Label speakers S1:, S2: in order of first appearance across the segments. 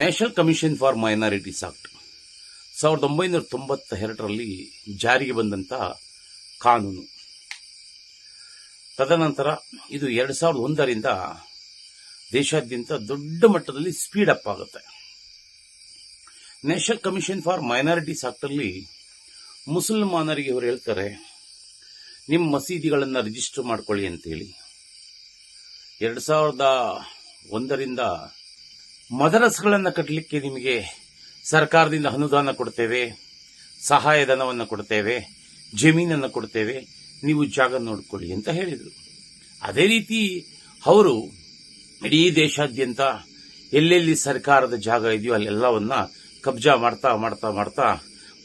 S1: National commission for minorities act ಸಾವಿರದ ಒಂಬೈನೂರ ತೊಂಬತ್ತ ಎರಡರಲ್ಲಿ ಜಾರಿಗೆ ಬಂದಂತ ಕಾನೂನು. ತದನಂತರ ಇದು ಎರಡು ಸಾವಿರದ ಒಂದರಿಂದ ದೇಶಾದ್ಯಂತ ದೊಡ್ಡ ಮಟ್ಟದಲ್ಲಿ ಸ್ಪೀಡ್ ಅಪ್ ಆಗುತ್ತೆ. National commission for minorities act ಅಲ್ಲಿ ಮುಸಲ್ಮಾನರಿಗೆ ಇವರು ಹೇಳ್ತಾರೆ ನಿಮ್ಮ ಮಸೀದಿಗಳನ್ನು ರಿಜಿಸ್ಟರ್ ಮಾಡ್ಕೊಳ್ಳಿ ಅಂತೇಳಿ. ಎರಡು ಸಾವಿರದ ಒಂದರಿಂದ ಮದರಸ್ಗಳನ್ನು ಕಟ್ಟಲಿಕ್ಕೆ ನಿಮಗೆ ಸರ್ಕಾರದಿಂದ ಅನುದಾನ ಕೊಡ್ತೇವೆ ಸಹಾಯಧನವನ್ನು ಕೊಡ್ತೇವೆ, ಜಮೀನನ್ನು ಕೊಡ್ತೇವೆ, ನೀವು ಜಾಗ ನೋಡಿಕೊಳ್ಳಿ ಅಂತ ಹೇಳಿದರು. ಅದೇ ರೀತಿ ಅವರು ಇಡೀ ದೇಶಾದ್ಯಂತ ಎಲ್ಲೆಲ್ಲಿ ಸರ್ಕಾರದ ಜಾಗ ಇದೆಯೋ ಅಲ್ಲೆಲ್ಲವನ್ನ ಕಬ್ಜಾ ಮಾಡ್ತಾ ಮಾಡ್ತಾ ಮಾಡ್ತಾ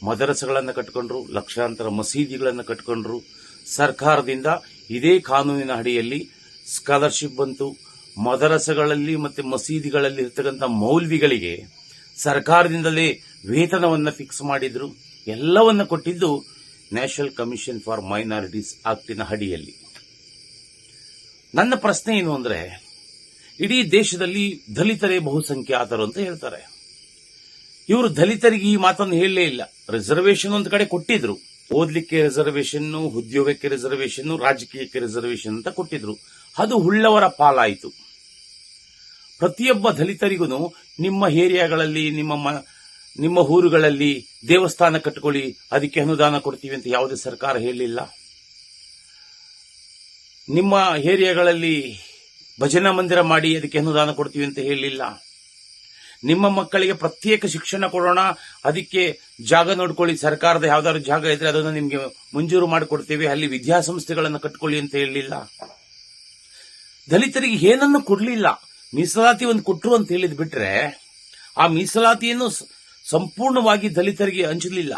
S1: ಮದರಸಗಳನ್ನು ಕಟ್ಕೊಂಡ್ರು, ಲಕ್ಷಾಂತರ ಮಸೀದಿಗಳನ್ನು ಕಟ್ಕೊಂಡ್ರು. ಸರ್ಕಾರದಿಂದ ಇದೇ ಕಾನೂನಿನ ಅಡಿಯಲ್ಲಿ ಸ್ಕಾಲರ್ಶಿಪ್ ಬಂತು ಮದರಸಗಳಲ್ಲಿ ಮತ್ತೆ ಮಸೀದಿಗಳಲ್ಲಿ ಇರ್ತಕ್ಕಂಥ ಮೌಲ್ವಿಗಳಿಗೆ ಸರ್ಕಾರದಿಂದಲೇ ವೇತನವನ್ನು ಫಿಕ್ಸ್ ಮಾಡಿದ್ರು. ಎಲ್ಲವನ್ನ ಕೊಟ್ಟಿದ್ದು ನ್ಯಾಷನಲ್ ಕಮಿಷನ್ ಫಾರ್ ಮೈನಾರಿಟೀಸ್ ಆಕ್ಟಿನ ಅಡಿಯಲ್ಲಿ. ನನ್ನ ಪ್ರಶ್ನೆ ಏನು ಅಂದ್ರೆ, ಇಡೀ ದೇಶದಲ್ಲಿ ದಲಿತರೇ ಬಹುಸಂಖ್ಯಾತರು ಅಂತ ಹೇಳ್ತಾರೆ. ಇವರು ದಲಿತರಿಗೆ ಈ ಮಾತನ್ನು ಹೇಳಲೇ ಇಲ್ಲ. ರಿಸರ್ವೇಷನ್ ಒಂದು ಕಡೆ ಕೊಟ್ಟಿದ್ರು. ಓದ್ಲಿಕ್ಕೆ ರಿಸರ್ವೇಷನ್ ಉದ್ಯೋಗಕ್ಕೆ ರಿಸರ್ವೇಷನ್ ರಾಜಕೀಯಕ್ಕೆ ರಿಸರ್ವೇಷನ್ ಅಂತ ಕೊಟ್ಟಿದ್ರು. ಅದು ಹುಳ್ಳವರ ಪಾಲಾಯಿತು. ಪ್ರತಿಯೊಬ್ಬ ದಲಿತರಿಗೂ ನಿಮ್ಮ ಏರಿಯಾಗಳಲ್ಲಿ, ನಿಮ್ಮ ನಿಮ್ಮ ಊರುಗಳಲ್ಲಿ ದೇವಸ್ಥಾನ ಕಟ್ಕೊಳ್ಳಿ, ಅದಕ್ಕೆ ಅನುದಾನ ಕೊಡ್ತೀವಿ ಅಂತ ಯಾವುದೇ ಸರ್ಕಾರ ಹೇಳಲಿಲ್ಲ. ನಿಮ್ಮ ಏರಿಯಾಗಳಲ್ಲಿ ಭಜನಾ ಮಂದಿರ ಮಾಡಿ ಅದಕ್ಕೆ ಅನುದಾನ ಕೊಡ್ತೀವಿ ಅಂತ ಹೇಳಲಿಲ್ಲ. ನಿಮ್ಮ ಮಕ್ಕಳಿಗೆ ಪ್ರತ್ಯೇಕ ಶಿಕ್ಷಣ ಕೊಡೋಣ, ಅದಕ್ಕೆ ಜಾಗ ನೋಡ್ಕೊಳ್ಳಿ, ಸರ್ಕಾರದ ಯಾವ್ದಾದ್ರು ಜಾಗ ಇದ್ರೆ ಅದನ್ನು ನಿಮಗೆ ಮಂಜೂರು ಮಾಡಿಕೊಡ್ತೀವಿ, ಅಲ್ಲಿ ವಿದ್ಯಾಸಂಸ್ಥೆಗಳನ್ನು ಕಟ್ಕೊಳ್ಳಿ ಅಂತ ಹೇಳಲಿಲ್ಲ. ದಲಿತರಿಗೆ ಏನನ್ನು ಕೊಡ್ಲಿಲ್ಲ. ಮೀಸಲಾತಿ ಒಂದು ಕೊಟ್ರು ಅಂತ ಹೇಳಿದ್ ಬಿಟ್ರೆ ಆ ಮೀಸಲಾತಿಯನ್ನು ಸಂಪೂರ್ಣವಾಗಿ ದಲಿತರಿಗೆ ಹಂಚಲಿಲ್ಲ.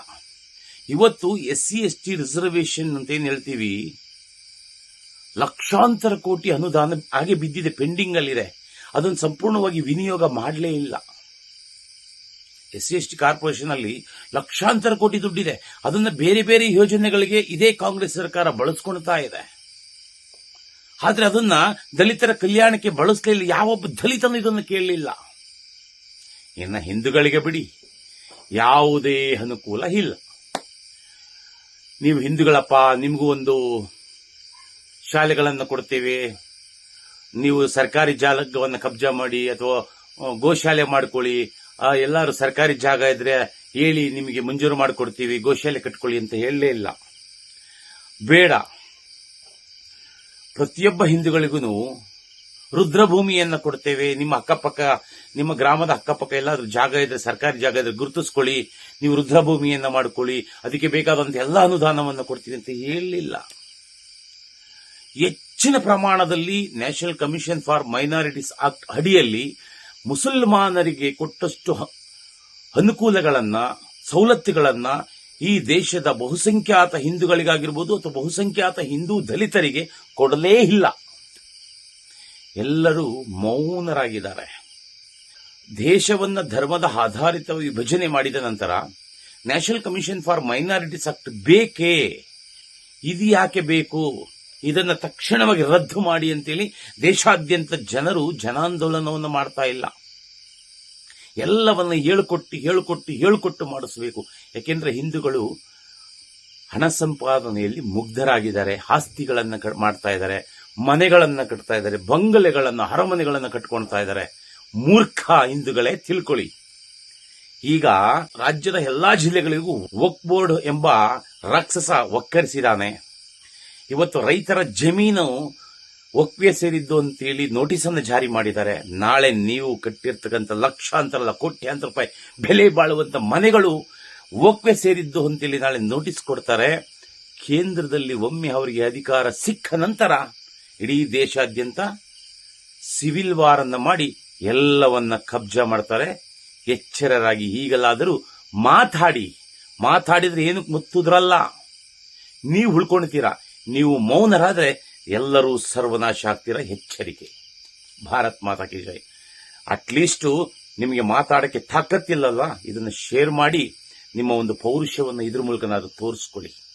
S1: ಇವತ್ತು S C S T reservation ಅಂತ ಏನ್ ಹೇಳ್ತೀವಿ? ಲಕ್ಷಾಂತರ ಕೋಟಿ ಅನುದಾನ ಹಾಗೆ ಬಿದ್ದಿದೆ, ಪೆಂಡಿಂಗ್ ಅಲ್ಲಿದೆ. ಅದನ್ನು ಸಂಪೂರ್ಣವಾಗಿ ವಿನಿಯೋಗ ಮಾಡಲೇ ಇಲ್ಲ. S C S T corporation ಅಲ್ಲಿ ಲಕ್ಷಾಂತರ ಕೋಟಿ ದುಡ್ಡಿದೆ. ಅದನ್ನ ಬೇರೆ ಬೇರೆ ಯೋಜನೆಗಳಿಗೆ ಇದೇ ಕಾಂಗ್ರೆಸ್ ಸರ್ಕಾರ ಬಳಸ್ಕೊಳ್ತಾ ಇದೆ. ಆದ್ರೆ ಅದನ್ನ ದಲಿತರ ಕಲ್ಯಾಣಕ್ಕೆ ಬಳಸಲಿಲ್ಲ. ಯಾವೊಬ್ಬ ದಲಿತನು ಇದನ್ನು ಕೇಳಲಿಲ್ಲ. ಇನ್ನ ಹಿಂದೂಗಳಿಗೆ ಬಿಡಿ. ಯಾವುದೇ ಅನುಕೂಲ ಇಲ್ಲ. ನೀವು ಹಿಂದೂಗಳಪ್ಪ, ನಿಮಗೂ ಒಂದು ಶಾಲೆಗಳನ್ನು ಕೊಡ್ತೇವೆ. ನೀವು ಸರ್ಕಾರಿ ಜಾಗವನ್ನು ಕಬ್ಜಾ ಮಾಡಿ ಅಥವಾ ಗೋಶಾಲೆ ಮಾಡ್ಕೊಳ್ಳಿ. ಎಲ್ಲರೂ ಸರ್ಕಾರಿ ಜಾಗ ಇದ್ರೆ ಹೇಳಿ ನಿಮಗೆ ಮಂಜೂರು ಮಾಡಿಕೊಡ್ತೀವಿ. ಗೋಶಾಲೆ ಕಟ್ಕೊಳ್ಳಿ ಅಂತ ಹೇಳಲೇ ಇಲ್ಲ. ಬೇಡ. ಪ್ರತಿಯೊಬ್ಬ ಹಿಂದೂಗಳಿಗೂ ರುದ್ರಭೂಮಿಯನ್ನು ಕೊಡ್ತೇವೆ. ನಿಮ್ಮ ಅಕ್ಕಪಕ್ಕ, ನಿಮ್ಮ ಗ್ರಾಮದ ಅಕ್ಕಪಕ್ಕ ಎಲ್ಲಾದ್ರೂ ಜಾಗ ಇದ್ರೆ, ಸರ್ಕಾರಿ ಜಾಗ ಇದ್ರೆ ಗುರುತಿಸ್ಕೊಳ್ಳಿ. ನೀವು ರುದ್ರಭೂಮಿಯನ್ನ ಮಾಡ್ಕೊಳ್ಳಿ. ಅದಕ್ಕೆ ಬೇಕಾದಂತ ಎಲ್ಲ ಅನುದಾನವನ್ನು ಕೊಡ್ತೀವಿ ಅಂತ ಹೇಳಲಿಲ್ಲ ಹೆಚ್ಚಿನ ಪ್ರಮಾಣದಲ್ಲಿ national commission for minorities act ಅಡಿಯಲ್ಲಿ ಮುಸಲ್ಮಾನರಿಗೆ ಕೊಟ್ಟಷ್ಟು ಅನುಕೂಲಗಳನ್ನ, ಸವಲತ್ತುಗಳನ್ನ ಈ ದೇಶದ ಬಹುಸಂಖ್ಯಾತ ಹಿಂದೂಗಳಿಗಾಗಿರ್ಬೋದು ಅಥವಾ ಬಹುಸಂಖ್ಯಾತ ಹಿಂದೂ ದಲಿತರಿಗೆ ಕೊಡಲೇ ಇಲ್ಲ. ಎಲ್ಲರೂ ಮೌನರಾಗಿದ್ದಾರೆ. ದೇಶವನ್ನ ಧರ್ಮದ ಆಧಾರಿತ ವಿಭಜನೆ ಮಾಡಿದ ನಂತರ national commission for minorities act ಬೇಕೇ? ಇದು ಯಾಕೆ ಬೇಕು? ಇದನ್ನು ತಕ್ಷಣವಾಗಿ ರದ್ದು ಮಾಡಿ ಅಂತೇಳಿ ದೇಶಾದ್ಯಂತ ಜನರು ಜನಾಂದೋಲನವನ್ನು ಮಾಡ್ತಾ ಇಲ್ಲ. ಎಲ್ಲವನ್ನ ಹೇಳಿಕೊಟ್ಟು ಹೇಳಿಕೊಟ್ಟು ಹೇಳಿಕೊಟ್ಟು ಮಾಡಿಸಬೇಕು. ಯಾಕೆಂದ್ರೆ ಹಿಂದೂಗಳು ಹಣ ಸಂಪಾದನೆಯಲ್ಲಿ ಮುಗ್ಧರಾಗಿದ್ದಾರೆ, ಆಸ್ತಿಗಳನ್ನು ಮಾಡ್ತಾ ಇದ್ದಾರೆ, ಮನೆಗಳನ್ನು ಕಟ್ತಾ ಇದ್ದಾರೆ, ಬಂಗಲೆಗಳನ್ನು, ಅರಮನೆಗಳನ್ನು ಕಟ್ಕೊಳ್ತಾ ಇದ್ದಾರೆ. ಮೂರ್ಖ ಹಿಂದೂಗಳೇ ತಿಳ್ಕೊಳ್ಳಿ. ಈಗ ರಾಜ್ಯದ ಎಲ್ಲಾ ಜಿಲ್ಲೆಗಳಿಗೂ ವಕ್ ಬೋರ್ಡ್ ಎಂಬ ರಾಕ್ಷಸ ಒಕ್ಕರಿಸಿದಾನೆ ಇವತ್ತು ರೈತರ ಜಮೀನು ಒಕ್ವೆ ಸೇರಿದ್ದು ಅಂತೇಳಿ ನೋಟಿಸ್ ಅನ್ನು ಜಾರಿ ಮಾಡಿದ್ದಾರೆ. ನಾಳೆ ನೀವು ಕಟ್ಟಿರ್ತಕ್ಕಂಥ ಲಕ್ಷಾಂತರ, ಕೋಟ್ಯಾಂತರ ರೂಪಾಯಿ ಬೆಲೆ ಬಾಳುವಂತ ಮನೆಗಳು ಒಕ್ವೆ ಸೇರಿದ್ದು ಅಂತೇಳಿ ನಾಳೆ ನೋಟಿಸ್ ಕೊಡ್ತಾರೆ. ಕೇಂದ್ರದಲ್ಲಿ ಒಮ್ಮೆ ಅವರಿಗೆ ಅಧಿಕಾರ ಸಿಕ್ಕ ನಂತರ ಇಡೀ ದೇಶಾದ್ಯಂತ ಸಿವಿಲ್ ವಾರ್ ಅನ್ನ ಮಾಡಿ ಎಲ್ಲವನ್ನ ಕಬ್ಜಾ ಮಾಡ್ತಾರೆ. ಎಚ್ಚರರಾಗಿ ಈಗಲಾದರೂ ಮಾತಾಡಿ. ಮಾತಾಡಿದ್ರೆ ಏನಕ್ಕೆ ಮುತ್ತುದ್ರಲ್ಲ? ನೀವು ಉಳ್ಕೊಳ್ತೀರಾ ನೀವು ಮೌನರಾದ್ರೆ ಎಲ್ಲರೂ ಸರ್ವನಾಶ ಆಗ್ತಿರ ಎಚ್ಚರಿಕೆ. ಭಾರತ್ ಮಾತಾ ಕಿ ಜೈ. ಅಟ್ಲೀಸ್ಟ್ ನಿಮಗೆ ಮಾತಾಡಕ್ಕೆ ತಾಕತ್ತಿಲ್ಲಲ್ವಾ? ಇದನ್ನು ಶೇರ್ ಮಾಡಿ ನಿಮ್ಮ ಒಂದು ಪೌರುಷವನ್ನು ಇದ್ರ ಮೂಲಕ ತೋರಿಸ್ಕೊಳ್ಳಿ.